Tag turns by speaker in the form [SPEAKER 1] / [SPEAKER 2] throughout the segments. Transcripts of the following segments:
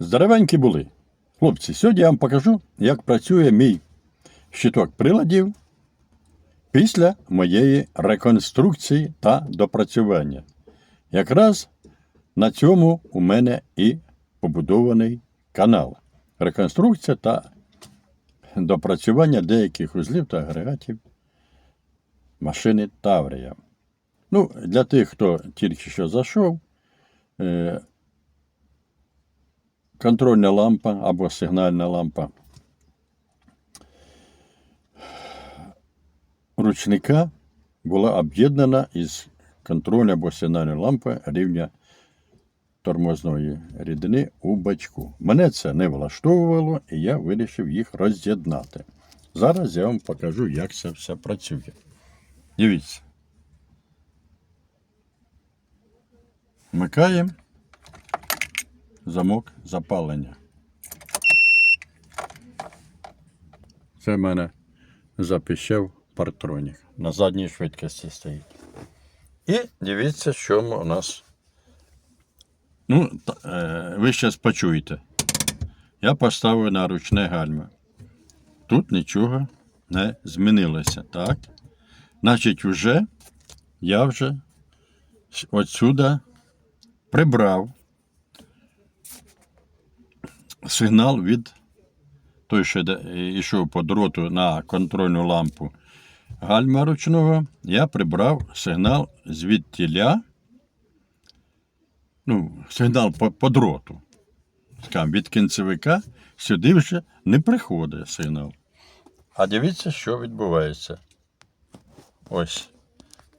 [SPEAKER 1] Здоровенькі були. Хлопці, сьогодні я вам покажу, як працює мій щиток приладів після моєї реконструкції та допрацювання. Якраз на цьому у мене і побудований канал. Реконструкція та допрацювання деяких узлів та агрегатів машини Таврія. Ну, для тих, хто тільки що зайшов, е, контрольна лампа або сигнальна лампа ручника була об'єднана із контрольною або сигнальною лампою рівня тормозної рідини у бачку. Мене це не влаштовувало, і я вирішив їх роз'єднати. Зараз я вам покажу, як це все працює. Дивіться. Вмикаємо замок запалення. Це в мене запищав партронік. На задній швидкості стоїть. І дивіться, що у нас. Ну, е, ви зараз почуєте. Я поставив на ручне гальма. Тут нічого не змінилося, так? Значить, вже я вже отсюда прибрав сигнал від той, що йшов по дроту на контрольну лампу гальма ручного, я прибрав сигнал звідтіля, ну, сигнал по, по дроту. Скажімо, від кінцевика сюди вже не приходить сигнал. А дивіться, що відбувається. Ось.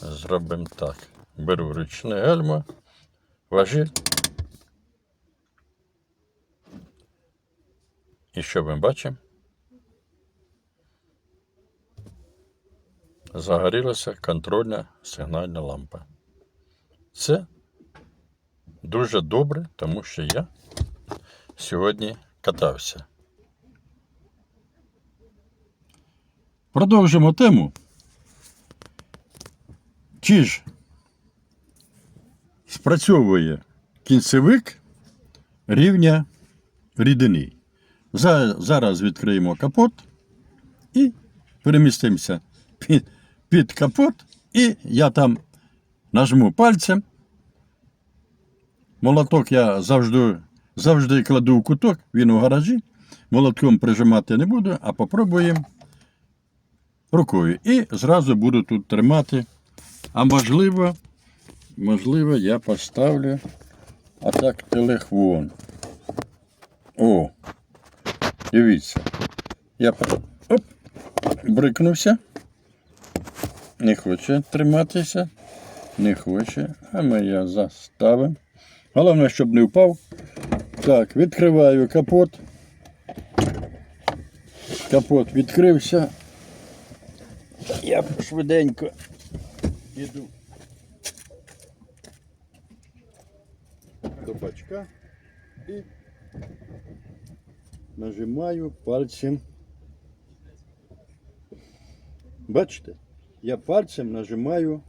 [SPEAKER 1] Зробимо так. Беру ручне гальма, важіль. І що ми бачимо? Загорілася контрольна сигнальна лампа. Це дуже добре, тому що я сьогодні катався. Продовжимо тему. Чи ж спрацьовує кінцевик рівня рідини? За- Зараз відкриємо капот і перемістимося під, під капот, і я там нажму пальцем. Молоток я завжди, завжди кладу в куток, він у гаражі. Молотком прижимати не буду, а попробуємо рукою. І зразу буду тут тримати. А можливо, можливо, я поставлю отак телефон. О, дивіться. Я оп, брикнувся. Не хоче триматися. Не хоче. А ми я заставимо. Головне, щоб не впав. Так, відкриваю капот. Капот відкрився. Я швиденько іду до бачка і нажимаю пальцем. Бачите, я пальцем нажимаю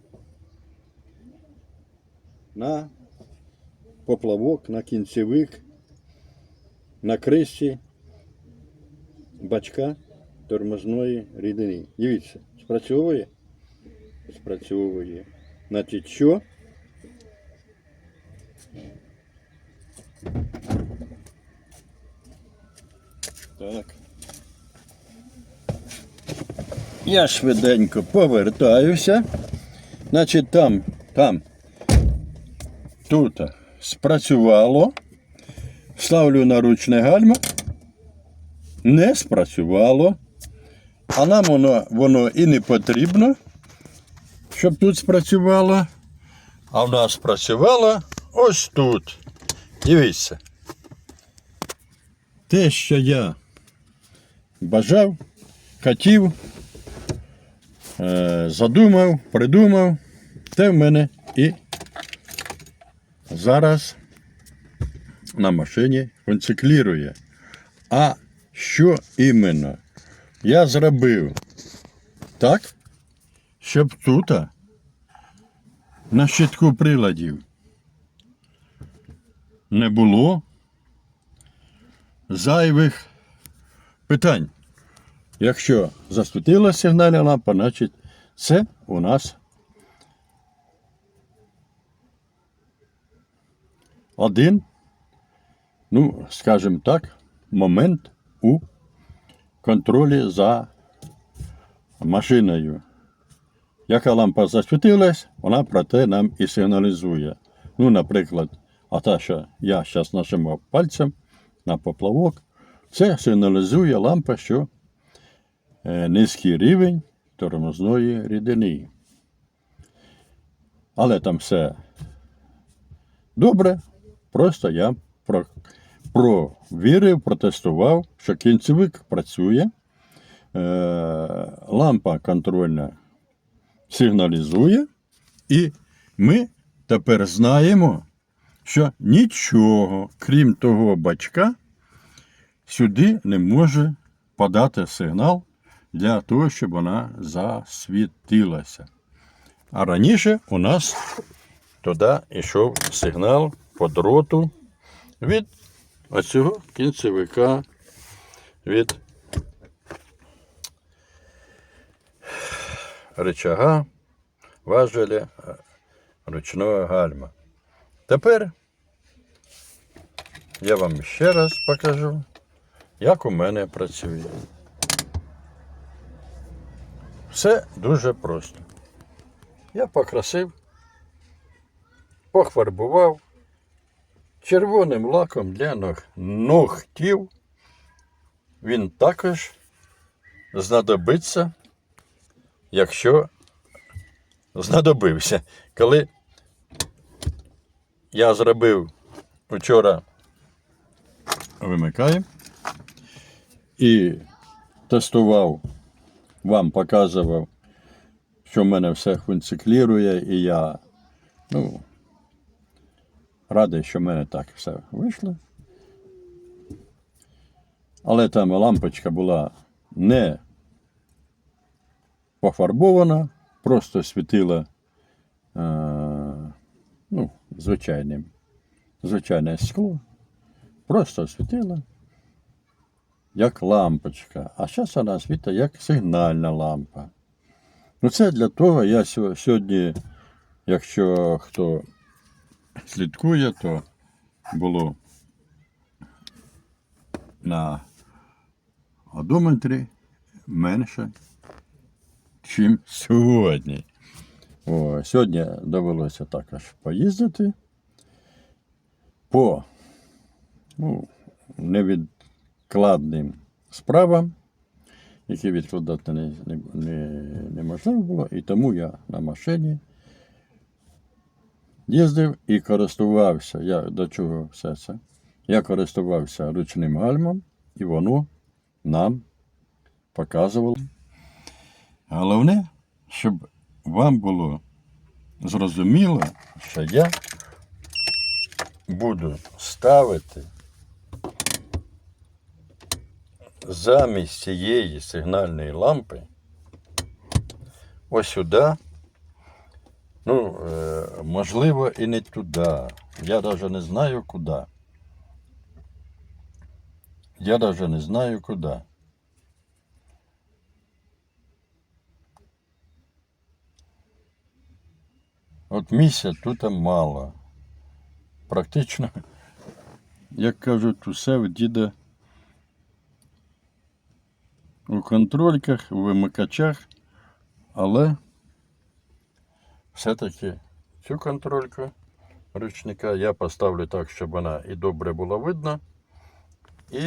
[SPEAKER 1] на поплавок, на кінцевик, на кришці бачка тормозної рідини. Дивіться, спрацьовує? Спрацьовує. Значить, що? Так. Я швиденько повертаюся. Значить, там, там, тут спрацювало. Ставлю на ручне гальма. Не спрацювало. А нам воно, воно і не потрібно, щоб тут спрацювало. А в нас спрацювало ось тут. Дивіться. Те, що я бажав, хотів, е, задумав, придумав, те в мене і зараз на машині функціклірує. А що іменно? Я зробив так, щоб тут на щитку приладів не було зайвих питань. Якщо засвітила сигнальна лампа, значить це у нас один, ну, скажімо так, момент у контролі за машиною. Яка лампа засвітилась, вона про те нам і сигналізує. Ну, наприклад, а та, що я зараз нажимав пальцем на поплавок, це сигналізує лампа, що е, низький рівень тормозної рідини. Але там все добре, просто я провірив, протестував, що кінцевик працює, е, лампа контрольна сигналізує, і ми тепер знаємо, що нічого, крім того бачка, сюди не може подати сигнал для того, щоб вона засвітилася. А раніше у нас туди йшов сигнал по дроту від оцього кінцевика, від рычага, важеля, е, ручного гальма. Тепер я вам ще раз покажу, як у мене працює. Все дуже просто. Я покрасив, похфарбував червоним лаком для ног- ногтів. Він також знадобиться, якщо знадобився. Коли я зробив вчора вимикаю і тестував, вам показував, що в мене все функціклірує, і я ну, радий, що в мене так все вийшло. Але там лампочка була не пофарбована, просто світила е, ну, звичайним, звичайне скло. Просто світила як лампочка. А зараз вона світить як сигнальна лампа. Ну це для того я сьогодні, якщо хто слідкує, то було на одометрі менше, чим сьогодні. О, сьогодні довелося також поїздити по ну, невідкладним справам, які відкладати не, не, не, неможливо було, і тому я на машині їздив і користувався. Я до чого все це? Я користувався ручним гальмом, і воно нам показувало. Головне, щоб вам було зрозуміло, що я буду ставити замість цієї сигнальної лампи ось сюди. Ну, е, можливо, і не туди. Я навіть не знаю куди. Я навіть не знаю куди. От місця тут мало. Практично, як кажуть, усе в діда у контрольках, у вимикачах, але все-таки цю контрольку ручника я поставлю так, щоб вона і добре була видно, і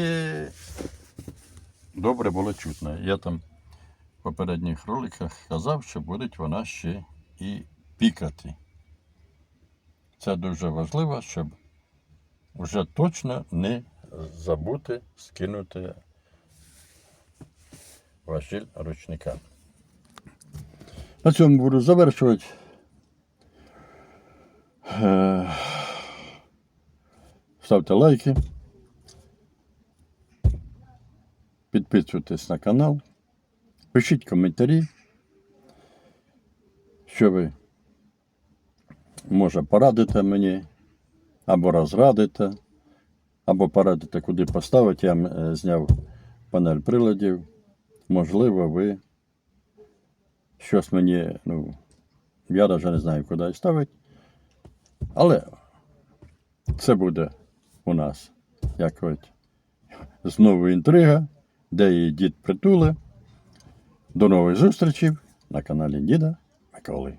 [SPEAKER 1] добре було чутно. Я там в попередніх роликах казав, що буде вона ще і пікати. Це дуже важливо, щоб вже точно не забути скинути важіль ручника. На цьому буду завершувати. Е, Ставте лайки. Підписуйтесь на канал. Пишіть коментарі, що ви може порадите мені або розрадите. або порадите, куди поставити. Я е, зняв панель приладів. Можливо, ви щось мені, ну, я навіть не знаю, куди ставити. Але це буде у нас якось знову інтрига, де її дід притули. До нових зустрічей на каналі Діда Миколи.